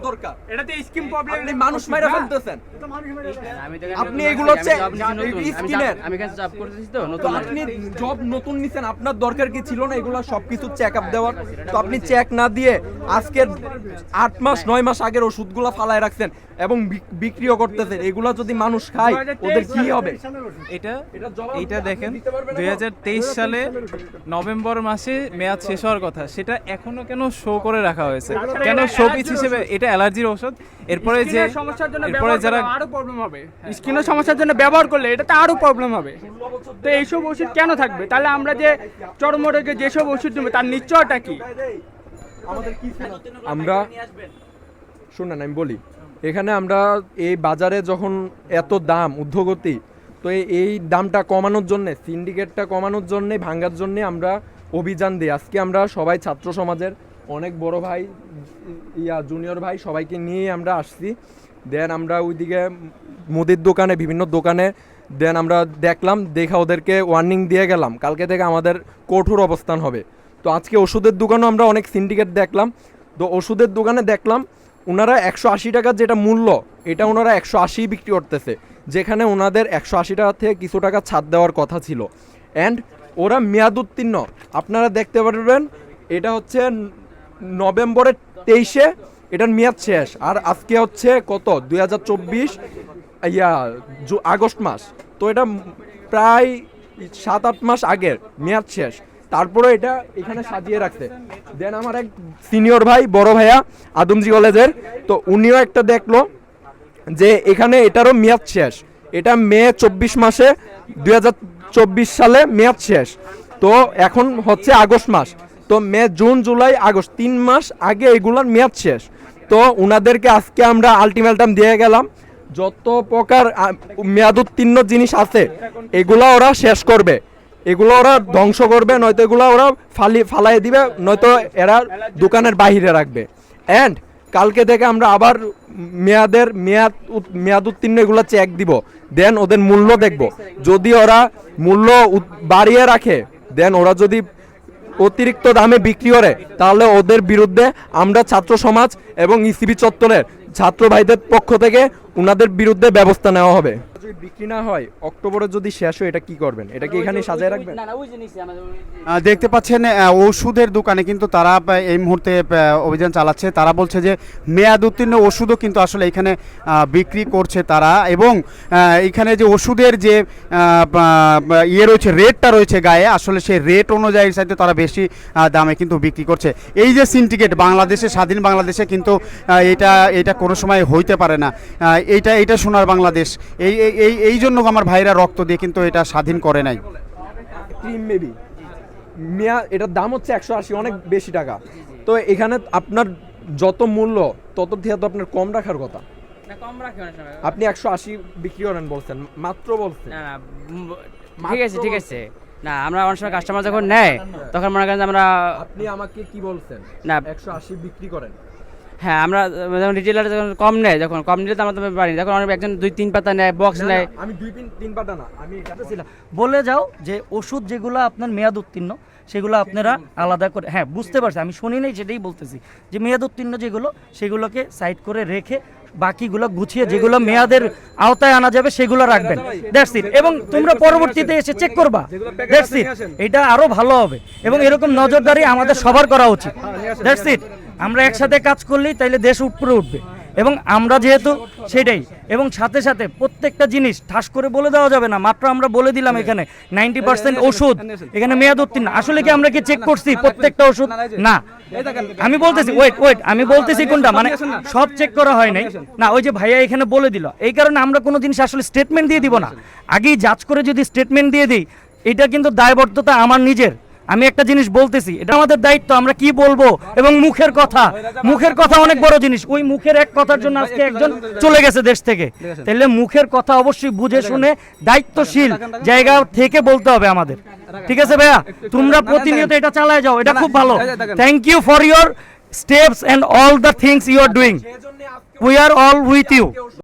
দরকার। এটাতে scheme problem আপনি মানুষ মাইরা ফেলতেছেন। আমি তো আপনি এখানে এগুলো হচ্ছে আমি job নিছি নতুন, আমি স্কিনের। job- আমি এখানে জব করতেছি তো তো নতুন আপনি জব নতুন নিছেন আপনার দরকার কি ছিল না? এগুলো সবকিছু চেক আপ দেওয়ার। তো আপনি চেক না দিয়ে আজকের আট মাস নয় মাস আগের ওষুধগুলো ফালায় রাখছেন এবং বিক্রিও করতেছেন। এগুলো যদি মানুষ খায় ওদের কি হবে? এটা এটা দেখেন দুই? সালে নভেম্বর মাসে মেয়াদ শেষ হওয়ার কথা। সেটা এখনও কেন শো করে রাখা হয়েছে? কেন শোপিস হিসেবে এটা অ্যালার্জির ঔষধ এরপরে যে সমস্যার জন্য এরপরে যারা আরও প্রবলেম হবে। স্কিনের সমস্যার জন্য ব্যবহার করলে এটাতে আরও প্রবলেম হবে। তো এইসব ওষুধ কেন থাকবে? তাহলে আমরা যে চর্মরোগে যেসব ওষুধ নেব তার নিশ্চয়টা কি? আমাদের কি ছিল? আমরা শুনেন আমি বলি। এখানে আমরা এই বাজারে যখন এত দাম ঊর্ধ্বগতি তো এই- এই দামটা কমানোর জন্য সিন্ডিকেটটা কমানোর জন্য ভাঙার জন্য আমরা অভিযান দিই। আজকে আমরা সবাই ছাত্র সমাজের অনেক বড় ভাই, ইয়া জুনিয়র ভাই, সবাইকে নিয়ে আমরা আসছি। দেন আমরা ওইদিকে মুদির দোকানে, বিভিন্ন দোকানে দেন আমরা দেখলাম, দেখা ওদেরকে ওয়ার্নিং দিয়ে গেলাম, কালকে থেকে আমাদের কঠোর অবস্থান হবে। তো আজকে ওষুধের দোকানও আমরা অনেক সিন্ডিকেট দেখলাম। তো ওষুধের দোকানে দেখলাম ওনারা একশো আশি টাকার যেটা মূল্য, এটা ওনারা একশো আশি বিক্রি করতেছে। যেখানে ওনাদের একশো আশি টাকা থেকে কিছু টাকা ছাড় দেওয়ার কথা ছিল। অ্যান্ড ওরা মেয়াদ উত্তীর্ণ। আপনারা দেখতে পারবেন, এটা হচ্ছে নভেম্বরের তেইশে এটার মেয়াদ শেষ। আর আজকে হচ্ছে কত? দুই হাজার চব্বিশ, ইয়া আগস্ট মাস। তো এটা প্রায় সাত আট মাস আগের মেয়াদ শেষ। তারপরে এটা এখানে সাজিয়ে রাখতে দেন আমার এক সিনিয়র ভাই, বড় ভাইয়া, আদমজি কলেজের, তো উনিও একটা দেখল যে এখানে এটারও মেয়াদ শেষ। এটা মে চব্বিশ মাসে দুই সালে মেয়াদ শেষ। তো এখন হচ্ছে আগস্ট মাস। তো মে, জুন, জুলাই, আগস্ট, তিন মাস আগে এগুলোর মেয়াদ শেষ। তো ওনাদেরকে আজকে আমরা আলটিমেটাম দিয়ে গেলাম, যত প্রকার মেয়াদ উত্তীর্ণ জিনিস আছে, এগুলো ওরা শেষ করবে। এগুলো ওরা ধ্বংস করবে, নয়তো এগুলো ওরা ফালি, ফালাই দিবে, নয়তো এরা দোকানের বাইরে রাখবে। অ্যান্ড কালকে থেকে আমরা আবার মেয়াদের মেয়াদ মেয়াদ উত্তীর্ণ এগুলো চেক দিব। দেন ওদের মূল্য দেখব। যদি ওরা মূল্য বাড়িয়ে রাখে দেন ওরা যদি অতিরিক্ত দামে বিক্রি করে, তাহলে ওদের বিরুদ্ধে আমরা ছাত্র সমাজ এবং ইসিবি চত্বরের ছাত্র ভাইদের পক্ষ থেকে ওনাদের বিরুদ্ধে ব্যবস্থা নেওয়া হবে। যদি বিক্রি না হয় অক্টোবরে যদি শেষ হয় এটা কি করবেন? এটা কি এখানে সাজায় রাখবেন? না না ওই জিনিস আমাদের দেখতে পাচ্ছেন ওষুধের দোকানে কিন্তু তারা এই মুহূর্তে অভিযান চালাচ্ছে। তারা বলছে যে মেয়াদ উত্তীর্ণ ওষুধও কিন্তু আসলে এখানে বিক্রি করছে তারা। এবং এখানে যে ওষুধের যে ইয়ে রয়েছে রেটটা রয়েছে গায়ে আসলে সেই রেট অনুযায়ী সাথে তারা বেশি দামে কিন্তু বিক্রি করছে। এই যে সিন্ডিকেট বাংলাদেশে স্বাধীন বাংলাদেশে কিন্তু এটা এটা কোনো সময় হইতে পারে না। এইটা এইটা সোনার বাংলাদেশ। এই এই- এই জন্য আমার ভাইরা রক্ত দিয়ে কিন্তু এটা স্বাধীন করে নাই। ক্রিম মেবি মিয়া এটার দাম হচ্ছে একশো আশি অনেক বেশি টাকা। তো এখানে আপনার যত মূল্য তত থেকে তো আপনার কম রাখার কথা। না কম রাখি অনেক সময়। আপনি একশো আশি বিক্রি করেন বলছেন মাত্র বলছেন। না না ঠিক আছে ঠিক আছে। না আমরা অনেক সময় কাস্টমার যখন নেয় তখন মনে করেন যে আমরা আপনি আমাকে কি বলছেন? না একশো আশি বিক্রি করেন। হ্যাঁ আমরা যখন রিটেলার যখন কম নেয় যখন কম নিলে তো আমরা তো পারি যখন অনেক একজন দুই তিন পাতা নেয় বক্স নেয়। আমি দুই তিন তিন পাতা না আমি এটা ছিল। বলে যাও যে ওষুধ যেগুলো আপনার মেয়াদ উত্তীর্ণ সেগুলো আপনারা আলাদা করে হ্যাঁ বুঝতে পারছি আমি শুনি নাই সেটাই বলতেছি। যে মেয়াদ উত্তীর্ণ যেগুলো সেগুলোকে সাইড করে রেখে বাকিগুলো গুছিয়ে যেগুলো মেয়াদের আওতায় আনা যাবে সেগুলো রাখবেন। দ্যাটস ইট এবং তোমরা পরবর্তীতে এসে চেক করবা। দ্যাটস ইট এটা আরও ভালো হবে। এবং এরকম নজরদারি আমাদের সবার করা উচিত। দ্যাটস ইট আমরা একসাথে কাজ করলেই তাইলে দেশ উপরে উঠবে। এবং আমরা যেহেতু সেটাই এবং সাথে সাথে প্রত্যেকটা জিনিস ঠাস করে বলে দেওয়া যাবে না মাত্র আমরা বলে দিলাম এখানে নাইনটি পার্সেন্ট ওষুধ এখানে মেয়াদ উত্তীর্ণ। আসলে কি আমরা কি চেক করছি প্রত্যেকটা ওষুধ? না আমি বলতেছি ওয়েট ওয়েট আমি বলতেছি কোনটা? মানে সব চেক করা হয় নাই। না। ওই যে ভাইয়া এখানে বলে দিল। এই কারণে আমরা কোনো জিনিস আসলে স্টেটমেন্ট দিয়ে দিব না। আগেই জাজ করে যদি স্টেটমেন্ট দিয়ে দিই এটা কিন্তু দায়বদ্ধতা আমার নিজের। আমি একটা জিনিস বলতেছি, এটা আমাদের দায়িত্ব, আমরা কি বলব এবং মুখের কথা। মুখের কথা অনেক বড় জিনিস। ওই মুখের এক কথার জন্য আজকে একজন চলে গেছে দেশ থেকে। তাহলে মুখের কথা অবশ্যই বুঝে শুনে দায়িত্বশীল জায়গা থেকে বলতে হবে আমাদের। ঠিক আছে ভাইয়া? তোমরা প্রতিনিয়ত এটা চালায় যাও, এটা খুব ভালো। Thank you for your steps and all the things you are doing we are all with you